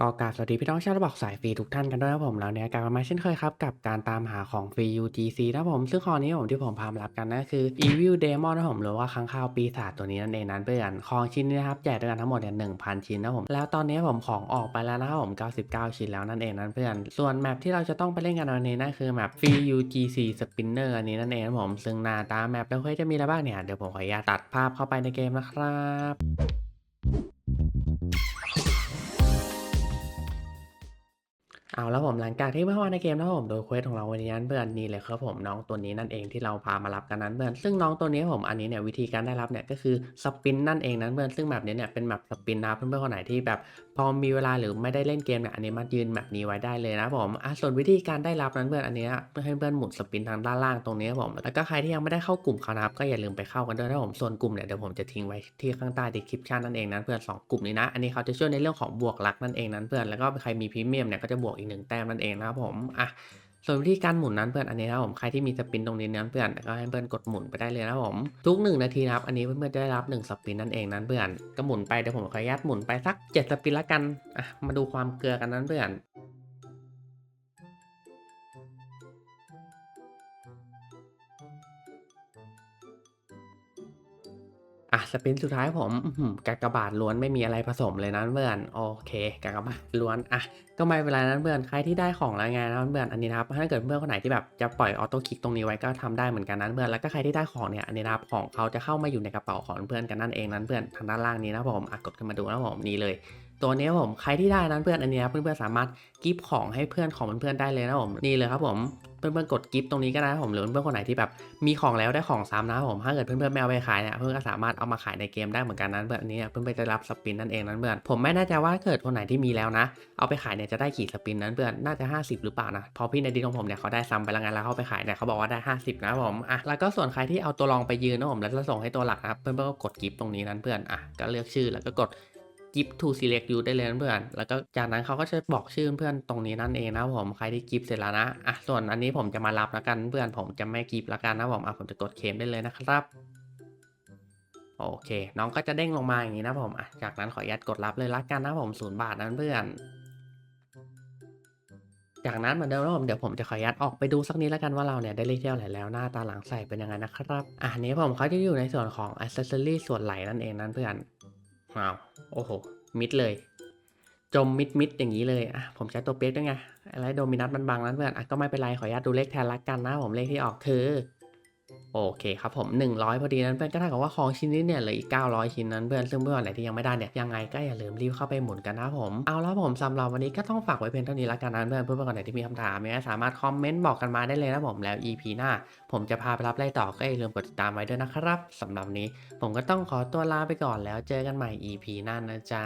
ก็กราบสวัสดีพี่น้องชาวระบอกสายฟรีทุกท่านกันด้วยครับผมแล้วเนี่ยกลับมาเช่นเคยครับกับการตามหาของฟรี UGC นะผมซึ่งคราวนี้ผมที่ผมพามารับกันนั่นคือ Evil Demon นะผมหรือว่าค้างคาวปีศาจตัวนี้นั่นเองนั้นเพื่อนของชิ้นนี้นะครับแจกด้วยกันทั้งหมดเนี่ย1,000ชิ้นนะผมแล้วตอนนี้ผมของออกไปแล้วนะครับผม 99 ชิ้นแล้วนั่นเองนั้นเพื่อนส่วนแมปที่เราจะต้องไปเล่นกันวันนี้นั่นคือแมปฟรี UGC Spinner อันนี้นั่นเองนะผมซึ่งหน้าตาแมปแล้วเฮ้ยจะมีอะไรบ้างเนี่ยเดี๋ยวผมขออนุญาตตัดภาพเข้าไปในเกมนะครับ เอาแล้วผมหลังจากที่เมื่อวานในเกมนะครับผมโดยเควสของเราวันนี้นั้นเพื่อนนี่เลยครับผมน้องตัวนี้นั่นเองที่เราพามารับกันนั้นเพื่อนซึ่งน้องตัวนี้ผมอันนี้เนี่ยวิธีการได้รับเนี่ยก็คือสปินนั่นเองนั้นเพื่อนซึ่งแบบนี้เนี่ยเป็นแบบสปินนะเพื่อนๆคนไหนที่แบบพอมีเวลาหรือไม่ได้เล่นเกมเนี่ยอันนี้มายืนแบบนี้ไว้ได้เลยนะผมอะส่วนวิธีการได้รับนั้นเพื่อนอันนี้เพื่อให้เพื่อนหมุนสปินทางด้านล่างตรงนี้ผมแล้วก็ใครที่ยังไม่ได้เข้ากลุ่มเขานะครับก็อย่าลืมไปเข้ากันด้วยนะผมส่วนกลุ่มเนี่ยเดี๋ยวผมจะทิ้งไว้ที่ข้างใต้ description นั่นเองนั้นเพื่อนสองกลุ่มนี้นะอันนี้เขาจะช่วยในเรื่องของบวกลักนั่นเองนั้นเพื่อนแล้วก็ใครมีพรีเมียมเนี่ยก็จะบวกอีกหนึ่งแต้มนั่นเองนะครับผมอะส่วนวิธีการหมุนนั้นเพื่อนอันนี้นะผมใครที่มีสปินตรงนี้นั้นเพื่อนก็ให้เพื่อนกดหมุนไปได้เลยนะครับผมทุกหนึ่งนาทีนะครับอันนี้เพื่อนๆจะได้รับหนึ่งสปินนั่นเองนั้นเพื่อนก็หมุนไปเดี๋ยวผมขออนุญาตหมุนไปสักเจ็ดสปินละกันอะมาดูความเกลือกันนั้นเพื่อน อะสปินสุดท้ายผมกากบาทล้วนไม่มีอะไรผสมเลยนะเพื่อนโอเคกากบาทล้วนอะก็ไม่เป็นไรนะเพื่อนใครที่ได้ของแล้วไงนะเพื่อนอันนี้นะครับถ้าเกิดเพื่อนคนไหนที่แบบจะปล่อยออโต้คลิกตรงนี้ไว้ก็ทำได้เหมือนกันนั้นเพื่อนแล้วก็ใครที่ได้ของเนี่ยอันนี้นะครับของเขาจะเข้ามาอยู่ในกระเป๋าของเพื่อนกันนั่นเองนั้นเพื่อนทางด้านล่างนี้นะผมอะกดขึ้นมาดูนะผมนี่เลย ตัวนี้ผมใครที่ได้นั้นเพื่อนอันนี้เพื่อนๆสามารถกิฟต์ของให้เพื่อนของเพื่อนๆได้เลยนะผมนี่เลยครับผมเพื่อนๆกดกิฟต์ตรงนี้ก็ได้ผมหรือเพื่อนๆคนไหนที่แบบมีของแล้วได้ของซ้ำนะครับผมถ้าเกิดเพื่อนๆไม่เอาไปขายเนี่ยเพื่อนก็สามารถเอามาขายในเกมได้เหมือนกันนั้นเพื่อนอันนี้เพื่อนๆจะรับสปินนั่นเองนั้นเพื่อนผมไม่แน่ใจว่าเกิดคนไหนที่มีแล้วนะ เอาไปขายเนี่ยจะได้กี่สปินนั้นเพื่อนน่าจะ 50 หรือเปล่านะพอพี่ในดีของผมเนี่ยเขาได้ซ้ำไปแล้วไงแล้วเขาไปขายเนี่ยเขาบอกว่าได้ 50 นะผมอะแล้วก็ส่วนใครที่เอาตัวรองไปยืนนะผมแล้วจะส่งให้ตัวหลักนะเพื่อนๆก็กดกิฟต์ตรงนี้นั้นเพื่อนอะก็เลือกชื่อแล้วก็กด กิฟต์ to select you ได้เลยเพื่อน แล้วก็จากนั้นเขาก็จะบอกชื่อเพื่อนตรงนี้นั่นเองนะผมใครที่กิฟต์เสร็จแล้วนะอะส่วนอันนี้ผมจะมารับแล้วกันเพื่อนผมจะไม่กิฟต์แล้วกันนะผมอะผมจะกดเคมได้เลยนะครับโอเค น้องก็จะเด้งลงมาอย่างนี้นะผมอะจากนั้นขออนุญาตกดรับเลยละกันนะผมศูนย์บาทนั้นเพื่อน จากนั้นเหมือนเดิมนะผมเดี๋ยวผมจะขออนุญาตออกไปดูสักนิดแล้วกันว่าเราเนี่ยได้เลขเที่ยวไหนแล้วหน้าตาหลังใส่เป็นยังไงนะครับ อะนี้ผมเขาจะอยู่ในส่วนของอ c เซ s ซอรี่ส่วนไหลนั่นเองนั่นเพื่อน ว้าว โอ้โห มิดเลย จมมิดมิดอย่างนี้เลยอะผมใช้ตัวเปียกด้วยไงอะไรโดมินัสมันบังนั้นเพื่อนอะก็ไม่เป็นไรขออนุญาตดูเลขแทนละกันนะผมเลขที่ออกคือ โอเคครับผม 100 พอดีนั้นเพื่อนก็เท่ากับว่าของชิ้นนี้เนี่ยเหลืออีก 900 ชิ้นนั้นเพื่อนซึ่งเพื่อนไหนที่ยังไม่ได้เนี่ยยังไงก็อย่าลืมรีบเข้าไปหมุนกันนะผมเอาแล้วผมสำหรับวันนี้ก็ต้องฝากไว้เพียงเท่านี้ละกันนะเพื่อนเพื่อนๆคนไหนที่มีคำถามเนี่ยสามารถคอมเมนต์บอกกันมาได้เลยนะผมแล้ว EP หน้า ผมจะพาไปรับไล่ต่อก็อย่าลืมกดติดตามไว้ด้วยนะครับสำหรับนี้ ผมก็ต้องขอตัวลาไปก่อนแล้วเจอกันใหม่ EP หน้านะจ๊ะ